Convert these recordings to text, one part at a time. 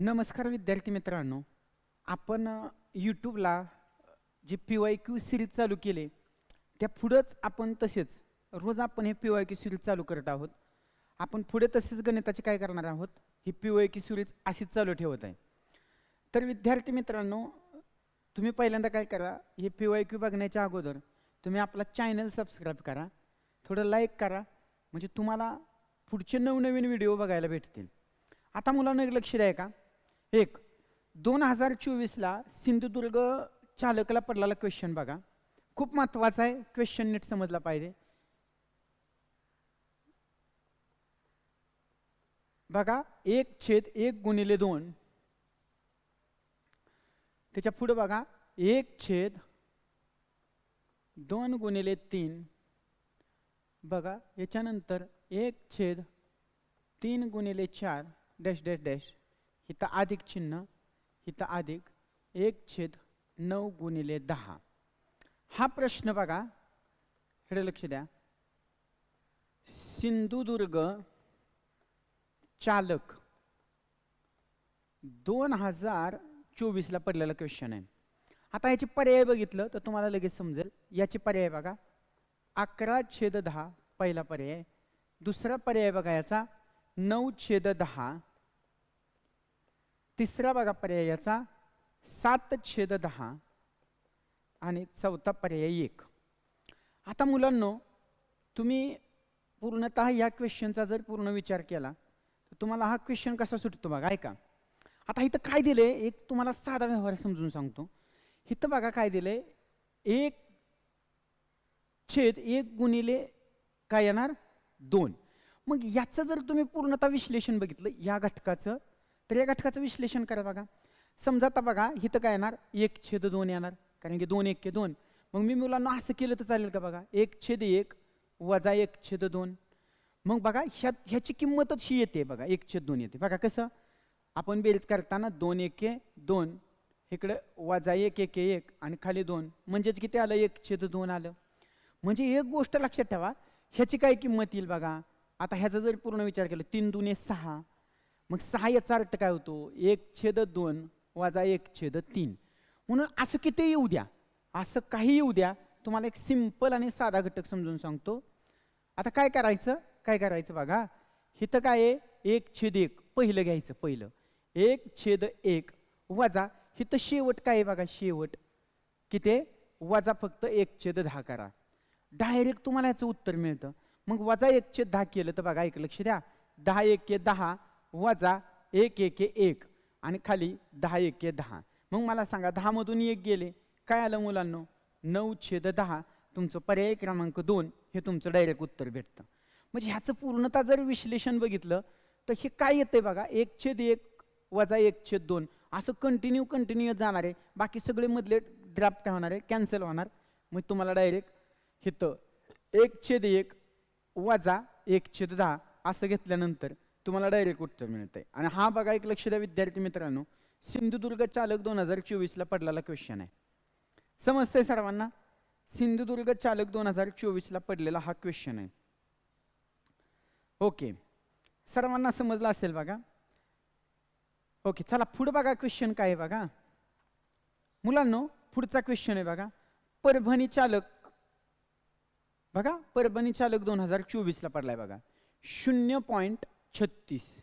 नमस्कार विद्यार्थी मित्रांनो आपण यूट्यूबला J P Y Q series चालू केले त्या पुढंच आपण तसेच रोज आपण हे पी वाय क्यू सिरीज चालू करत आहोत. आपण पुढे तसेच गणिताचे काय करणार आहोत ही पी वाय क्यू सिरीज अशीच चालू ठेवत आहे. तर विद्यार्थी मित्रांनो तुम्ही पहिल्यांदा काय करा हे पी वाय क्यू बघण्याच्या अगोदर तुम्ही आपला चॅनल सबस्क्राईब करा थोडं लाईक करा म्हणजे तुम्हाला पुढचे नवनवीन व्हिडिओ बघायला भेटतील. आता मुलांना एक लक्ष द्या का? एक दोन हजार चोवीसला सिंधुदुर्ग चालकला पडलेला क्वेश्चन बघा. खूप महत्त्वाचा आहे क्वेश्चन नीट समजला पाहिजे. बघा एक छेद एक गुणिले दोन. त्याच्या पुढे बघा एक छेद दोन गुणिले तीन. बघा याच्यानंतर एक छेद तीन गुणिले चार डॅश डॅश डॅश. इथं अधिक चिन्ह इथं अधिक एक छेद नऊ गुणिले दहा. हा प्रश्न बघा. इकडे लक्ष द्या. सिंधुदुर्ग चालक. दोन हजार चोवीसला पडलेला क्वेश्चन आहे. आता ह्याचे पर्याय बघितलं तर तुम्हाला लगेच समजेल. याचे पर्याय बघा. अकरा छेद दहा पहिला पर्याय. दुसरा पर्याय बघा याचा. नऊ छेद दहा. तिसरा बघा पर्यायाचा सात छेद दहा आणि चौथा पर्याय एक. आता मुलांनो तुम्ही पूर्णतः या क्वेश्चनचा जर पूर्ण विचार केला तर तुम्हाला हा क्वेश्चन कसा सुटतो बघा ऐका. आता इथं काय दिलं आहे एक तुम्हाला साधा व्यवहार समजून सांगतो. इथं बघा काय दिलं आहे एक छेद एक गुणिले काय येणार? दोन. मग याचं जर तुम्ही पूर्णतः विश्लेषण बघितलं या घटकाचं तर या घटकाचं विश्लेषण करा बघा. समजा आता बघा इथं काय येणार? एक छेद दोन येणार. कारण की दोन एक के दोन. मग मी मुलांना असं केलं तर चालेल का बघा? एक छेद एक वजा एक छेद दोन. मग बघा ह्या ह्याची किंमतच ही येते बघा. एक छेद दोन येते. बघा कसं? आपण बेरीज करताना दोन एके दोन. इकडे वजा एक एक एक आणि खाली दोन. म्हणजेच किती आलं? एक छेद दोन आलं. म्हणजे एक गोष्ट लक्षात ठेवा. ह्याची काय किंमत येईल बघा? आता ह्याचा जर पूर्ण विचार केला तीन दुने सहा. मग सहा याचा अर्थ काय होतो? एक छेद दोन वजा एक छेद तीन. म्हणून असं किती येऊ द्या? असं काही येऊ द्या. तुम्हाला एक सिंपल आणि साधा घटक समजून सांगतो. आता काय करायचं? काय करायचं बघा. इथं काय आहे? एक छेद एक. पहिलं घ्यायचं पहिलं. एक छेद एक वजा हिथं शेवट काय आहे बघा? शेवट. किती? वजा फक्त एक छेद दहा करा. डायरेक्ट तुम्हाला याचं उत्तर मिळतं. मग वजा एक छेद दहा केलं तर बघा एक लक्ष द्या. दहा एक दहा. वजा एक एक एक आणि खाली दहा एक दहा. मग मला सांगा दहामधून एक गेले. काय आलं मुलांनो? नऊ छेद दहा. तुमचं पर्याय क्रमांक दोन हे तुमचं डायरेक्ट उत्तर भेटतं. म्हणजे ह्याचं पूर्णतः जर विश्लेषण बघितलं तर हे काय येतंय बघा? एक छेद एक वजा एक छेद दोन. असं कंटिन्यू कंटिन्यू जाणार आहे. बाकी सगळे मधले ड्राफ्ट होणार आहे? कॅन्सल होणार. मग तुम्हाला डायरेक्ट हिथं एक छेद एक वजा एक छेद दहा असं घेतल्यानंतर तुम्हाला डायरेक्ट उत्तर मिळतंय. आणि हा बघा एक लक्ष द्या विद्यार्थी मित्रांनो. सिंधुदुर्ग चालक दोन हजार चोवीसला पडलेला क्वेश्चन आहे. समजतंय सर्वांना? सिंधुदुर्ग चालक दोन हजार चोवीसला पडलेला हा क्वेश्चन आहे. ओके सर्वांना समजलं असेल बघा? ओके चला पुढं बघा क्वेश्चन काय आहे बघा? मुलांनो पुढचा क्वेश्चन आहे बघा. परभणी चालक बघा परभणी चालक दोन हजार चोवीसला पडलाय बघा. शून्य पॉईंट छत्तीस.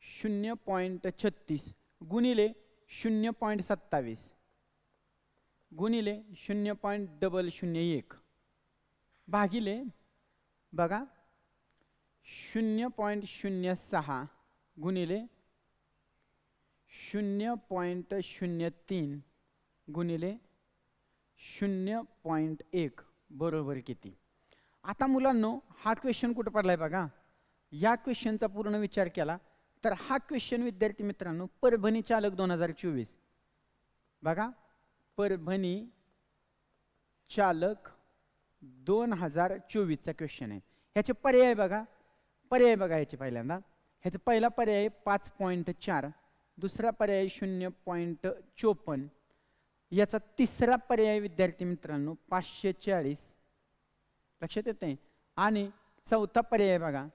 शून्य पॉईंट छत्तीस. गुणिले शून्य पॉईंट सत्तावीस. गुणिले शून्य पॉईंट डबल शून्य एक. भागिले बघा शून्य पॉईंट शून्य सहा गुणिले शून्य पॉईंट शून्य तीन गुणिले शून्य पॉईंट एक. बरोबर किती? आता मुलांनो हा क्वेश्चन कुठं पडलाय बघा? या क्वेश्चनचा पूर्ण विचार केला तर हा क्वेश्चन विद्यार्थी मित्रांनो परभणी चालक दोन हजार चोवीस. बघा परभणी चालक दोन हजार चोवीसचा क्वेश्चन आहे. ह्याचे पर्याय बघा पर्याय बघा ह्याचे पहिल्यांदा. ह्याचा पहिला पर्याय पाच पॉईंट चार दुसरा पर्याय शून्य पॉईंट चोपन्न. याचा तिसरा पर्याय विद्यार्थी मित्रांनो पाचशे चाळीस लक्षात येते आणि चौथा पर्याय बघा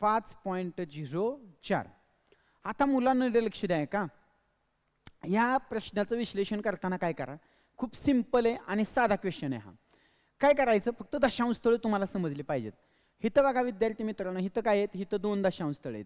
पाच पॉईंट झिरो चार. आता मुलांना लक्ष द्या का? या प्रश्नाचं विश्लेषण करताना काय करा? खूप सिंपल आहे आणि साधा क्वेश्चन आहे हा. काय करायचं? फक्त दशांश स्थळं तुम्हाला समजली पाहिजेत. हिथं बघा विद्यार्थी मित्रांनो हिथं काय आहेत? हिथं दोन दशांश स्थळ आहेत.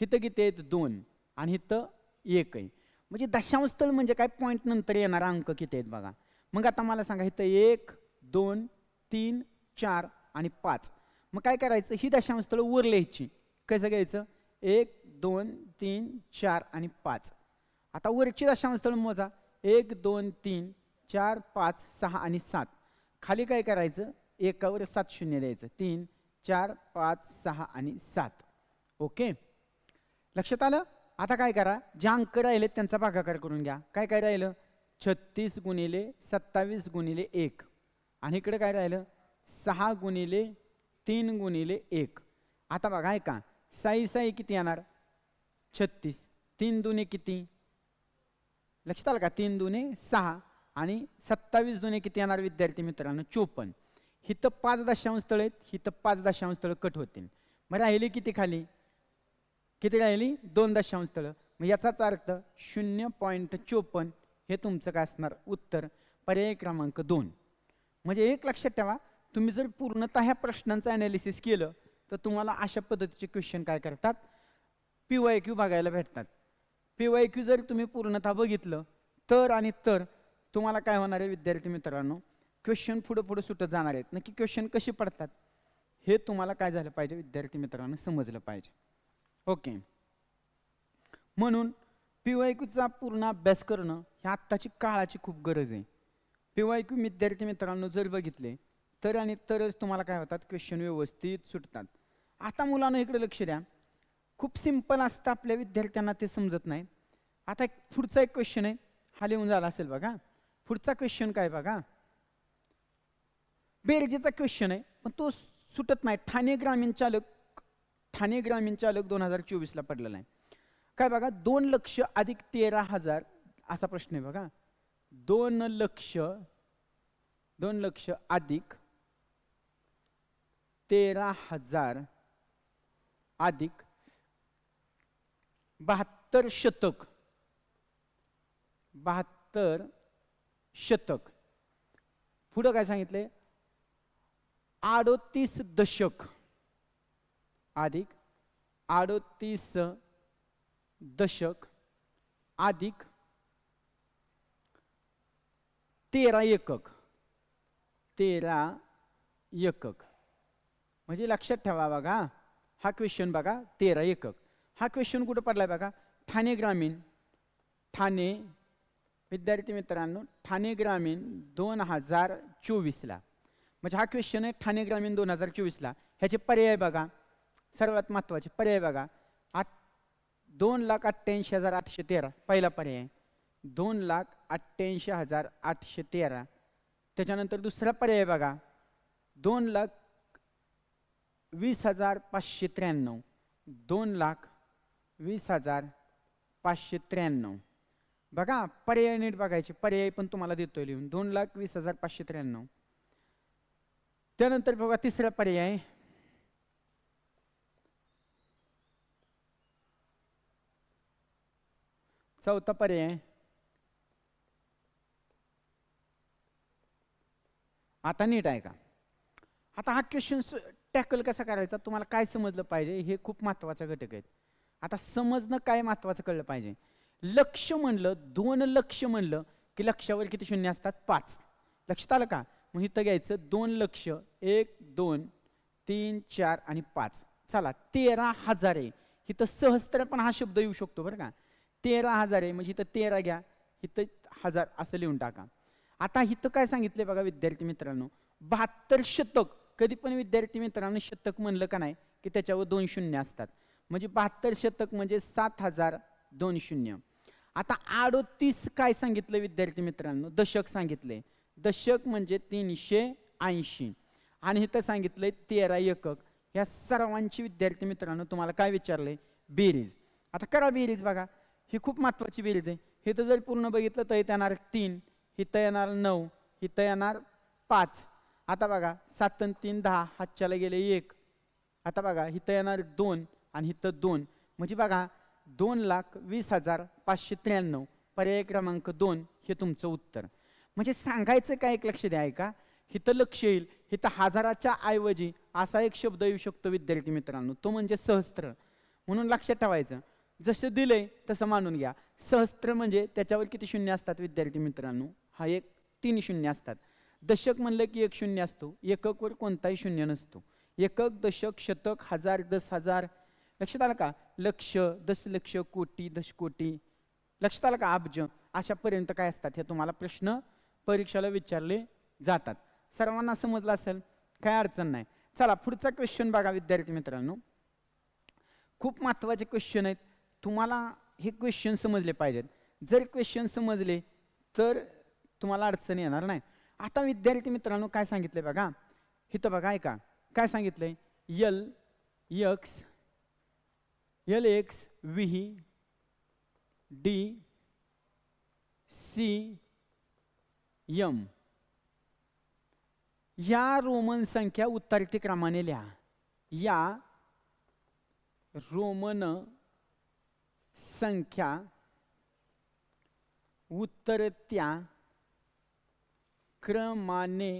हिथं किती आहेत? दोन. आणि हिथं एक आहे. म्हणजे दशांश स्थळ म्हणजे काय? पॉईंट नंतर येणारा अंक किती आहेत बघा. मग आता मला सांगा इथं एक दोन तीन चार आणि पाच. मग काय करायचं? ही दशांश स्थळं वर लिहायची. कसं घ्यायचं? एक दोन तीन चार आणि पाच. आता वरची दशांश स्थळ मोजा. एक दोन तीन चार पाच सहा आणि सात. खाली काय करायचं? एकावर सात शून्य द्यायचं. तीन चार पाच सहा आणि सात. ओके? लक्षात आलं? आता काय करा? जे अंक राहिले त्यांचा भागाकार करून घ्या. काय काय राहिलं? छत्तीस गुणिले सत्तावीस गुणिले एक. आणि इकडे काय राहिलं? सहा गुणिले तीन गुणिले एक. आता बघा ऐका. साई साई किती येणार? छत्तीस. तीन दुने किती? लक्षात आलं का? तीन दुने सहा. आणि सत्तावीस दुने किती येणार विद्यार्थी मित्रांनो? चोपन्न. हिथं पाच दशांश स्थळ आहेत. हिथं पाच दशांश स्थळ कट होतील. मग राहिली किती खाली? किती राहिली? दोन दशांश स्थळं मग याचाच अर्थ शून्य पॉईंट चोपन्न हे तुमचं काय असणार? उत्तर. पर्याय क्रमांक दोन. म्हणजे एक लक्षात ठेवा. तुम्ही जर पूर्णतः ह्या प्रश्नांचं ॲनालिसिस केलं तर तुम्हाला अशा पद्धतीचे क्वेश्चन काय करतात? पी वाय क्यू बघायला भेटतात. पी वाय क्यू जर तुम्ही पूर्णतः बघितलं तर आणि तर तुम्हाला काय होणार आहे विद्यार्थी मित्रांनो? क्वेश्चन पुढं पुढं सुटत जाणार आहेत. नक्की क्वेश्चन कसे पडतात? हे तुम्हाला काय झालं पाहिजे विद्यार्थी मित्रांनो? समजलं पाहिजे. ओके म्हणून पी वाय क्यूचा पूर्ण अभ्यास करणं ही आत्ताची काळाची खूप गरज आहे. पी वाय क्यू विद्यार्थी मित्रांनो जर बघितले तर आणि तरच तुम्हाला काय होतात? क्वेश्चन व्यवस्थित सुटतात. आता मुलांना इकडे लक्ष द्या. खूप सिंपल असतं आपल्या विद्यार्थ्यांना ते समजत नाही. आता एक पुढचा एक क्वेश्चन आहे. हा लिहून झाला असेल बघा. पुढचा क्वेश्चन काय बघा? बेरजेचा क्वेश्चन आहे. पण तो सुटत नाही. ठाणे ग्रामीण चालक ठाणे ग्रामीण चालक दोन हजार चोवीसला पडलेला आहे. काय बघा? दोन लक्ष अधिक तेरा हजार असा प्रश्न आहे बघा. दोन लक्ष दोन लक्ष अधिक तेरा हजार अधिक बहात्तर शतक. बहात्तर शतक. पुढं काय सांगितले? अडोतीस दशक अधिक अडोतीस दशक अधिक तेरा एकक. तेरा एकक. म्हणजे लक्षात ठेवा बघा. हा क्वेश्चन बघा तेरा एकक. हा क्वेश्चन कुठं पडलाय बघा? ठाणे ग्रामीण. ठाणे विद्यार्थी मित्रांनो ठाणे ग्रामीण दोन हजार चोवीसला म्हणजे हा क्वेश्चन आहे ठाणे ग्रामीण दोन हजार चोवीसला ह्याचे पर्याय बघा. सर्वात महत्त्वाचे पर्याय बघा. आठ दोन लाख अठ्ठ्याऐंशी हजार आठशे तेरा. पहिला पर्याय दोन लाख अठ्ठ्याऐंशी हजार आठशे तेरा. त्याच्यानंतर दुसरा पर्याय बघा. दोन लाख वीस हजार पाचशे त्र्याण्णव. दोन लाख वीस हजार पाचशे त्र्याण्णव. बघा पर्याय नीट बघायचे. पर्याय पण तुम्हाला देतोय लिहून. दोन लाख वीस हजार पाचशे त्र्याण्णव. त्यानंतर बघा तिसरा पर्याय. चौथा पर्याय. आता नीट आहे का आता हा क्वेश्चन टॅकल कसा करायचा तुम्हाला काय समजलं पाहिजे हे खूप महत्त्वाचे घटक आहेत. आता समजणं काय महत्वाचं कळलं पाहिजे. लक्ष म्हणलं दोन लक्ष म्हणलं की लक्षावर किती शून्य असतात? पाच. लक्षात आलं का? मग इथं घ्यायचं दोन लक्ष एक दोन तीन चार आणि पाच. चला तेरा हजार. आहे इथं सहस्त्र पण हा शब्द येऊ शकतो बरं का. तेरा हजार आहे म्हणजे इथं तेरा घ्या. इथं हजार असं लिहून टाका. आता इथं काय सांगितलं बघा विद्यार्थी मित्रांनो? बहात्तर शतक. कधी पण विद्यार्थी मित्रांनो शतक म्हणलं का नाही की त्याच्यावर दोन शून्य असतात. म्हणजे बहात्तर शतक म्हणजे सात हजार दोन शून्य. आता अडोतीस काय सांगितलं विद्यार्थी मित्रांनो? दशक सांगितले. दशक म्हणजे तीनशे ऐंशी. आणि इथं सांगितलंय तेरा एकक. ह्या सर्वांची विद्यार्थी मित्रांनो तुम्हाला काय विचारले बेरीज. आता करा बेरीज बघा. ही खूप महत्वाची बेरीज आहे. हे तर जर पूर्ण बघितलं तर इथं येणार तीन इथं येणार नऊ इथं येणार पाच. आता बघा सात आणि तीन दहा हातच्याला गेले एक. आता बघा इथं येणार दोन आणि इथं दोन. म्हणजे बघा दोन लाख वीस हजार पाचशे त्र्याण्णव. पर्याय क्रमांक दोन हे तुमचं उत्तर. म्हणजे सांगायचं काय एक लक्ष द्या का इथं लक्ष येईल. इथं हजाराच्या ऐवजी असा एक शब्द येऊ शकतो विद्यार्थी मित्रांनो. तो म्हणजे सहस्त्र. म्हणून लक्षात ठेवायचं. जसं दिलंय तसं मानून घ्या. सहस्त्र म्हणजे त्याच्यावर किती शून्य असतात विद्यार्थी मित्रांनो? हा एक तीन शून्य असतात. दशक म्हणलं की एक शून्य असतो. एककवर कोणताही शून्य नसतो. एकक दशक शतक हजार दस हजार. लक्षात आलं का? लक्ष दशलक्ष कोटी दशकोटी लक्षात आलं का? अब्ज. अशापर्यंत काय असतात? हे तुम्हाला प्रश्न परीक्षेला विचारले जातात. सर्वांना समजलं असेल? काय अडचण नाही. चला पुढचा क्वेश्चन बघा विद्यार्थी मित्रांनो. खूप महत्त्वाचे क्वेश्चन आहेत. तुम्हाला हे क्वेश्चन समजले पाहिजेत. जर क्वेश्चन समजले तर तुम्हाला अडचण येणार नाही. आता विद्यार्थी मित्रांनो काय सांगितलंय बघा? इथं बघा ऐका. काय सांगितलंय L X L X V D C M. या रोमन संख्या उत्तरती क्रमाने लिहा. या रोमन संख्या उत्तरत्या क्रमाने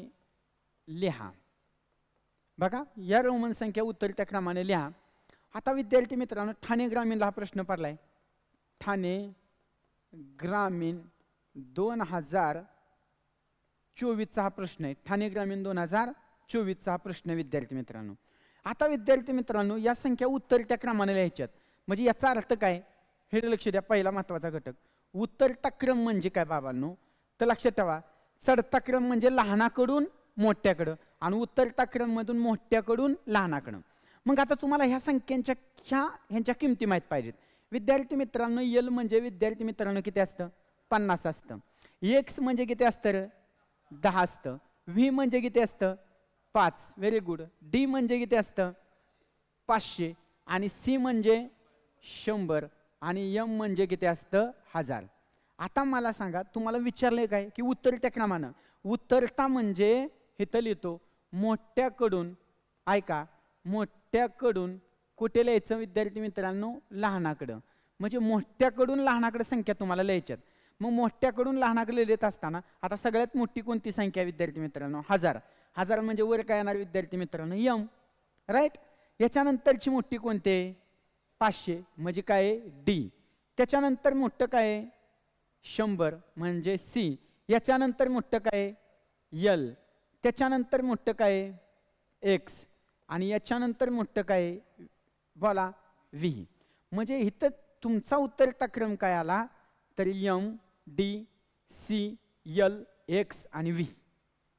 लिहा. बघा या रोमन संख्या उत्तरत्या क्रमाने लिहा. आता विद्यार्थी मित्रांनो ठाणे ग्रामीणला हा प्रश्न पडलाय. ठाणे ग्रामीण दोन हजार चोवीसचा हा प्रश्न आहे. ठाणे ग्रामीण दोन हजार चोवीसचा हा प्रश्न आहे विद्यार्थी मित्रांनो. आता विद्यार्थी मित्रांनो या संख्या उत्तरत्या क्रमाने लिहायच्यात. म्हणजे याचा अर्थ काय? हे लक्ष द्या पहिला महत्त्वाचा घटक. उत्तरता क्रम म्हणजे काय बाबांनो? तर लक्षात ठेवा चढता क्रम म्हणजे लहानाकडून मोठ्याकडं आणि उतरता क्रममधून मोठ्याकडून लहानाकडं. मग आता तुम्हाला ह्या संख्यांच्या ह्या ह्यांच्या किमती माहीत पाहिजेत. विद्यार्थी मित्रांनो यल म्हणजे विद्यार्थी मित्रांनो किती असतं? पन्नास असतं. एक्स म्हणजे किती असतं दहा असतं. व्ही म्हणजे किती असतं? पाच. Very good. डी म्हणजे किती असतं? पाचशे. आणि सी म्हणजे शंभर. आणि यम म्हणजे किती असतं? हजार. आता मला सांगा तुम्हाला विचारलंय काय? की उत्तरत्या क्रमानं. उत्तरता म्हणजे इथं लिहितो मोठ्याकडून ऐका मोठ्याकडून कुठे लिहायचं विद्यार्थी मित्रांनो? लहानाकडं. म्हणजे मोठ्याकडून लहानाकडे संख्या तुम्हाला लिहायच्यात. मग मोठ्याकडून लहानाकडे लिहित असताना आता सगळ्यात मोठी कोणती संख्या विद्यार्थी मित्रांनो? हजार. हजार म्हणजे वर काय येणार विद्यार्थी मित्रांनो? यम. राईट याच्यानंतरची मोठी कोणते? पाचशे. म्हणजे काय? आहे डी. त्याच्यानंतर मोठं काय? आहे शंभर म्हणजे सी. याच्यानंतर मोठं काय? आहे यल त्याच्यानंतर मोठं काय? आहे एक्स. आणि याच्यानंतर मोठं काय? आहे बोला व्ही. म्हणजे इथं तुमचा उत्तरता क्रम काय आला? तर M D C L X आणि व्ही.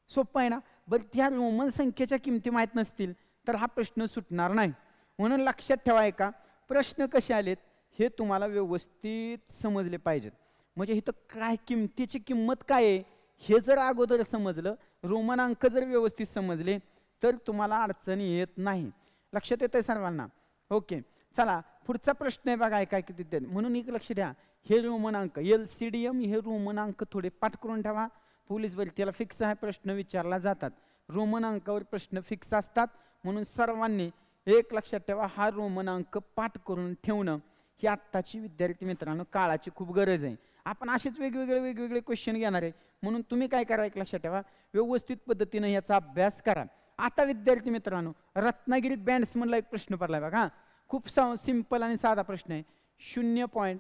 सोपं आहे ना? बरं त्या रोमन संख्येच्या किमती माहीत नसतील तर हा प्रश्न सुटणार नाही. म्हणून लक्षात ठेवाय का प्रश्न कसे आलेत? हे तुम्हाला व्यवस्थित समजले पाहिजेत. म्हणजे इथं काय किमतीची किंमत काय आहे हे जर अगोदर समजलं रोमन अंक जर व्यवस्थित समजले तर तुम्हाला अडचणी येत नाही. लक्षात येत आहे सर्वांना? ओके. चला पुढचा प्रश्न आहे बघा काय किती ते म्हणून एक लक्ष द्या. हे रोमन अंक एल सी डी एम हे रोमन अंक थोडे पाठ करून ठेवा. पोलीस भरतीला फिक्स हा प्रश्न विचारला जातात. रोमन अंकावर प्रश्न फिक्स असतात. म्हणून सर्वांनी एक लक्षात ठेवा हा रोमन अंक पाठ करून ठेवणं ही आत्ताची विद्यार्थी मित्रांनो काळाची खूप गरज आहे. आपण असेच वेगवेगळे वेगवेगळे क्वेश्चन घेणार आहे. म्हणून तुम्ही काय करा एक लक्षात ठेवा. व्यवस्थित पद्धतीनं याचा अभ्यास करा. आता विद्यार्थी मित्रांनो रत्नागिरी बँड्स म्हणला एक प्रश्न पडला आहे बघा. खूप सा सिंपल आणि साधा प्रश्न आहे. शून्य पॉईंट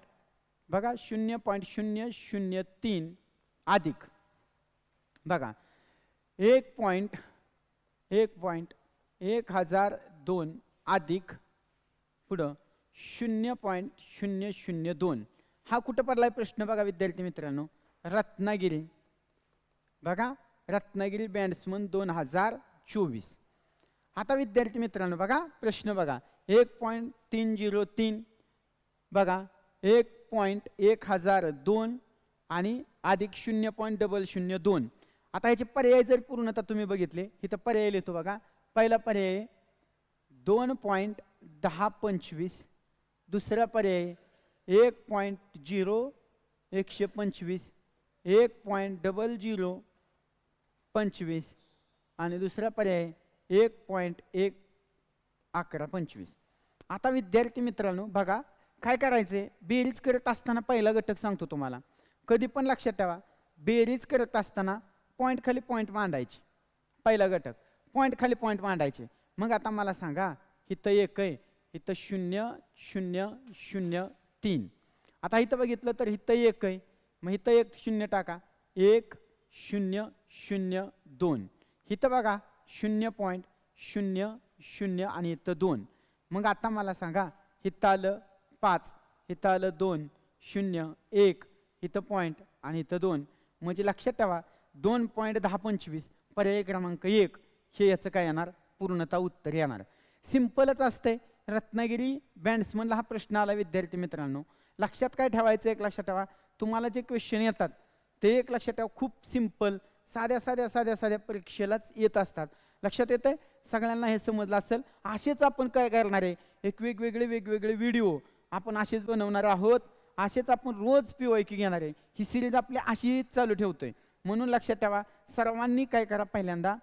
बघा शून्य पॉईंट शून्य शून्य तीन अधिक. बघा एक पॉईंट एक पॉईंट एक हजार दोन अधिक पुढं. शून्य पॉईंट शून्य शून्य दोन. हा कुठं पडलाय प्रश्न बघा विद्यार्थी मित्रांनो. रत्नागिरी. बघा रत्नागिरी बँड्समन दोन हजार चोवीस. आता विद्यार्थी मित्रांनो बघा प्रश्न बघा. एक पॉईंट तीन झिरो तीन. बघा एक पॉईंट एक हजार दोन आणि अधिक शून्य पॉईंट डबल शून्य दोन. आता ह्याचे पर्याय जर पूर्णतः तुम्ही बघितले. इथं पर्याय लिहितो बघा. पहिला पर्याय दोन पॉईंट दहा पंचवीस. दुसरा पर्याय एक पॉईंट झिरो एकशे पंचवीस एक पॉईंट डबल झिरो पंचवीस आणि दुसरा पर्याय एक पॉईंट एक अकरा पंचवीस. आता विद्यार्थी मित्रांनो बघा काय करायचे बेरीज करत असताना पहिला घटक सांगतो तुम्हाला. कधी पण लक्षात ठेवा बेरीज करत असताना पॉईंट खाली पॉईंट मांडायची. पहिला घटक पॉईंट खाली पॉईंट मांडायचे. मग आता मला सांगा इथं एक आहे इथं शून्य शून्य शून्य तीन. आता इथं बघितलं तर इथं एक आहे. मग इथं एक शून्य टाका. एक शून्य शून्य दोन. इथं बघा शून्य पॉईंट शून्य शून्य आणि इथं दोन. मग आता मला सांगा इथं आलं पाच इथं आलं दोन शून्य एक इथं पॉईंट आणि इथं दोन. म्हणजे लक्षात ठेवा दोन पॉईंट दहा पंचवीस पर्याय क्रमांक एक. हे याचं काय येणार? पूर्णता उत्तर येणार. सिम्पलच असतंय. रत्नागिरी बँड्समनला हा प्रश्न आला विद्यार्थी मित्रांनो. लक्षात काय ठेवायचं एक लक्षात ठेवा. तुम्हाला जे क्वेश्चन येतात ते एक लक्षात ठेवा. खूप सिंपल साध्या साध्या साध्या साध्या परीक्षेलाच येत असतात. लक्षात येतंय? सगळ्यांना हे समजलं असेल. असेच आपण काय करणार आहे? एक वेगवेगळे वेगवेगळे व्हिडिओ आपण असेच बनवणार आहोत. असेच आपण रोज पी वाय घेणार आहे. ही सिरीज आपली अशीच चालू ठेवतोय. म्हणून लक्षात ठेवा. सर्वांनी काय करा पहिल्यांदा?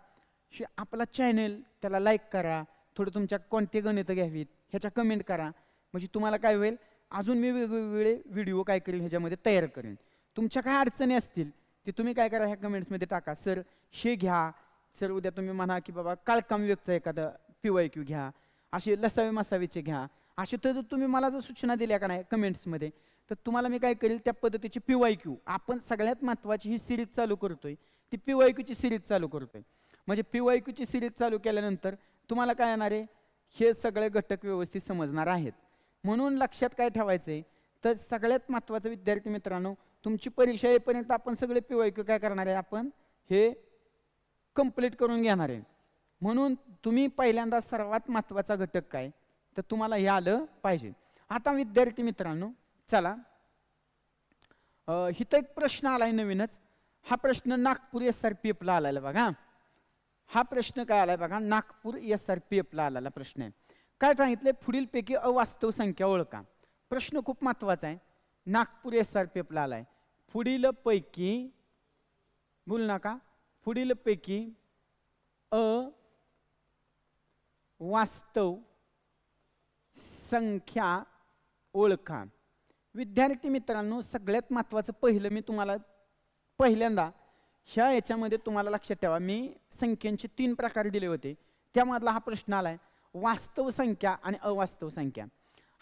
आपला चॅनेल त्याला लाईक करा. थोडं तुमच्या कोणते गणितं घ्यावीत ह्याच्या कमेंट करा. म्हणजे तुम्हाला काय होईल? अजून मी वेगवेगळे व्हिडिओ काय करेल ह्याच्यामध्ये तयार करेन. तुमच्या काय अडचणी असतील ते तुम्ही काय करा ह्या कमेंट्समध्ये टाका. सर हे घ्या. सर उद्या तुम्ही म्हणा की बाबा काळकाम व्यक्तचं एखादं पी वाय क्यू घ्या. असे लसावे मसावेचे घ्या. असे तर जर तुम्ही मला जर सूचना दिल्या का नाही कमेंट्समध्ये तर तुम्हाला मी काय करेल त्या पद्धतीची पी वाय क्यू. आपण सगळ्यात महत्त्वाची ही सिरीज चालू करतोय. ती पी वाय क्यूची सिरीज चालू करतोय. म्हणजे पी वाय क्यूची सिरीज चालू केल्यानंतर तुम्हाला काय येणार आहे? हे सगळे घटक व्यवस्थित समजणार आहेत. म्हणून लक्षात काय ठेवायचं आहे तर सगळ्यात महत्त्वाचं विद्यार्थी मित्रांनो तुमची परीक्षा येईपर्यंत आपण सगळे पी वाय क्यू काय करणार आहे? आपण हे कंप्लीट करून घेणार आहे. म्हणून तुम्ही पहिल्यांदा सर्वात महत्त्वाचा घटक काय? तर तुम्हाला हे आलं पाहिजे. आता विद्यार्थी मित्रांनो चला. हिथं इथं एक प्रश्न आलाय नवीनच. हा प्रश्न नागपूर एस आर पी एफला आलेला बघा. हा प्रश्न काय आलाय बघा नागपूर एस आर पी एफला आलेला प्रश्न आहे. काय सांगितले पुढीलपैकी अवास्तव संख्या ओळखा. प्रश्न खूप महत्त्वाचा आहे. नागपूर एस आर पी एफला आलाय. पुढीलपैकी बोल नका पुढीलपैकी अ वास्तव संख्या ओळखा. विद्यार्थी मित्रांनो सगळ्यात महत्त्वाचं पहिलं मी तुम्हाला पहिल्यांदा ह्या याच्यामध्ये तुम्हाला लक्षात ठेवा मी संख्यांचे तीन प्रकार दिले होते. त्यामधला हा प्रश्न आला आहे वास्तव संख्या आणि अवास्तव संख्या.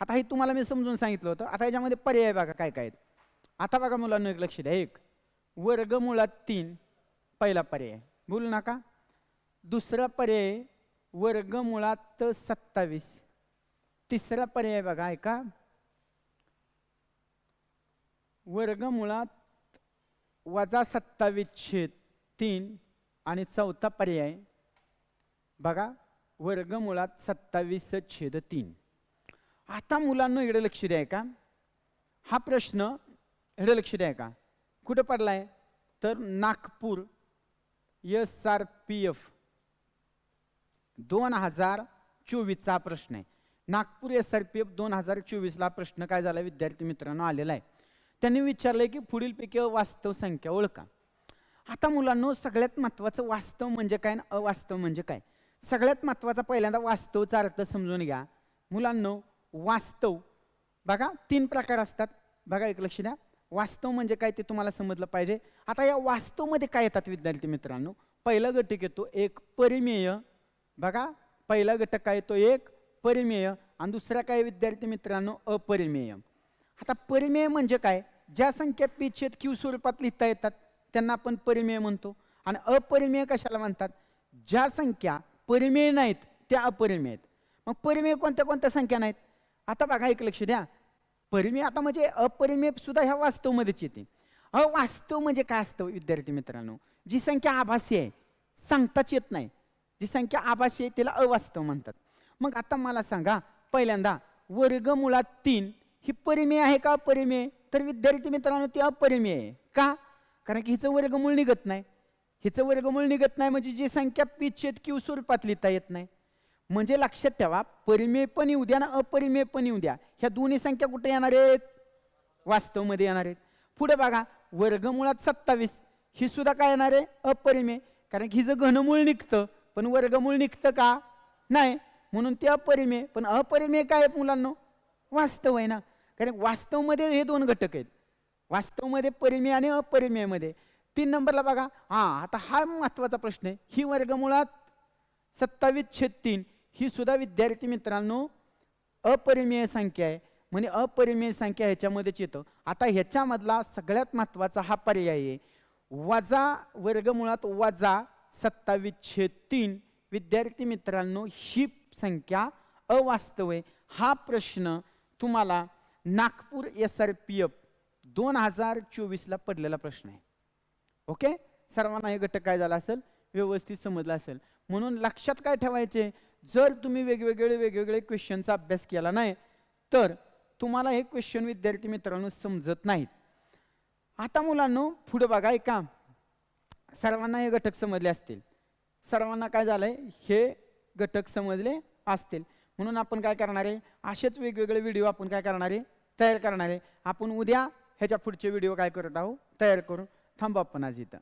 आता हे तुम्हाला मी समजून सांगितलं होतं. आता याच्यामध्ये पर्याय बघा काय काय आहेत. आता बघा मुलांना एक लक्ष द्या एक. वर्ग मुळात तीन पहिला पर्याय. बोलू नका. दुसरा पर्याय वर्ग मुळात सत्तावीस. तिसरा पर्याय बघा ऐका. वर्गमुळात वजा सत्तावीस छेद तीन आणि चौथा पर्याय. बघा वर्गमुळात सत्तावीस छेद तीन. आता मुलांना इकडे लक्ष द्याय का हा प्रश्न इकडे लक्ष द्याय का कुठं पडला आहे तर Nagpur S R P F दोन हजार चोवीसचा प्रश्न आहे. Nagpur S R P F दोन हजार चोवीसला प्रश्न काय झाला? विद्यार्थी मित्रांनो आलेला आहे. त्यांनी विचारलं की पुढीलपैकी वास्तव संख्या ओळखा. आता मुलांनो सगळ्यात महत्त्वाचं वास्तव म्हणजे काय आणि अवास्तव म्हणजे काय? सगळ्यात महत्त्वाचा पहिल्यांदा वास्तवचा अर्थ समजून घ्या. मुलांनो वास्तव. बघा तीन प्रकार असतात. बघा एक लक्ष द्या. वास्तव म्हणजे काय ते तुम्हाला समजलं पाहिजे. आता या वास्तवमध्ये काय येतात विद्यार्थी मित्रांनो? पहिला घटक येतो एक परिमेय. बघा पहिला घटक काय येतो? एक परिमेय. आणि दुसरा काय विद्यार्थी मित्रांनो? अपरिमेय. आता परिमेय म्हणजे काय? ज्या संख्या पी क्यू स्वरूपात लिहिता येतात त्यांना आपण परिमेय म्हणतो. आणि अपरिमेय कशाला म्हणतात? ज्या संख्या परिमेय नाहीत त्या अपरिमेय आहेत. मग परिमेय कोणत्या कोणत्या संख्या नाहीत? आता बघा एक लक्ष द्या. परिमेय आता म्हणजे अपरिमेय सुद्धा ह्या वास्तवमध्येच येते. अवास्तव म्हणजे काय असतं विद्यार्थी मित्रांनो? जी संख्या आभासी आहे सांगताच येत नाही. जी संख्या आभासी आहे तिला अवास्तव म्हणतात. मग आता मला सांगा पहिल्यांदा वर्गमुळात तीन ही परिमेय आहे का अपरिमेय? तर विद्यार्थी मित्रांनो ती अपरिमेय आहे. का? कारण की हिचं वर्गमूळ निघत नाही. हिचं वर्गमूळ निघत नाही म्हणजे जी संख्या पिच्छेद क्यू स्वरूपात लिहिता येत नाही. म्हणजे लक्षात ठेवा परिमेय पण येऊ द्या ना अपरिमेय पण येऊ द्या. ह्या दोन्ही संख्या कुठे येणार आहेत? वास्तवमध्ये येणार आहेत. पुढे बघा वर्गमुळात सत्तावीस. ही सुद्धा काय येणार आहे? अपरिमेय. कारण की हिचं घनमूळ निघतं पण वर्गमूळ निघतं का? नाही. म्हणून ते अपरिमेय. पण अपरिमेय काय आहे मुलांना? वास्तव आहे ना. कारण वास्तवमध्ये हे दोन घटक आहेत. वास्तवमध्ये परिमेय आणि अपरिमेयमध्ये. तीन नंबरला बघा. हां आता हा महत्त्वाचा प्रश्न आहे. ही वर्गमुळात सत्तावीस छेद तीन ही सुद्धा विद्यार्थी मित्रांनो अपरिमेय संख्या आहे. म्हणजे अपरिमेय संख्या ह्याच्यामध्येच येतं. आता ह्याच्यामधला सगळ्यात महत्त्वाचा हा पर्याय आहे. वजा वर्गमुळात वजा सत्तावीस छेद तीन. विद्यार्थी मित्रांनो ही संख्या अवास्तव आहे. हा प्रश्न तुम्हाला Nagpur S R P F दोन हजार चोवीसला पडलेला प्रश्न आहे. ओके सर्वांना हे घटक काय झाला असेल? व्यवस्थित समजला असेल. म्हणून लक्षात काय ठेवायचे? जर तुम्ही वेगवेगळे वेगवेगळे क्वेश्चनचा अभ्यास केला नाही तर तुम्हाला हे क्वेश्चन विद्यार्थी मित्रांनो समजत नाहीत. आता मुलांनो पुढे बघा ऐका सर्वांना हे घटक समजले असतील. सर्वांना काय झालंय? हे घटक समजले असतील. म्हणून आपण काय करणार आहे? असेच वेगवेगळे व्हिडिओ आपण काय करणार आहे? तयार करणार आहे आपण उद्या ह्याच्या पुढचे व्हिडिओ काय करत आहोत तयार करून थांबू आपण आज इथं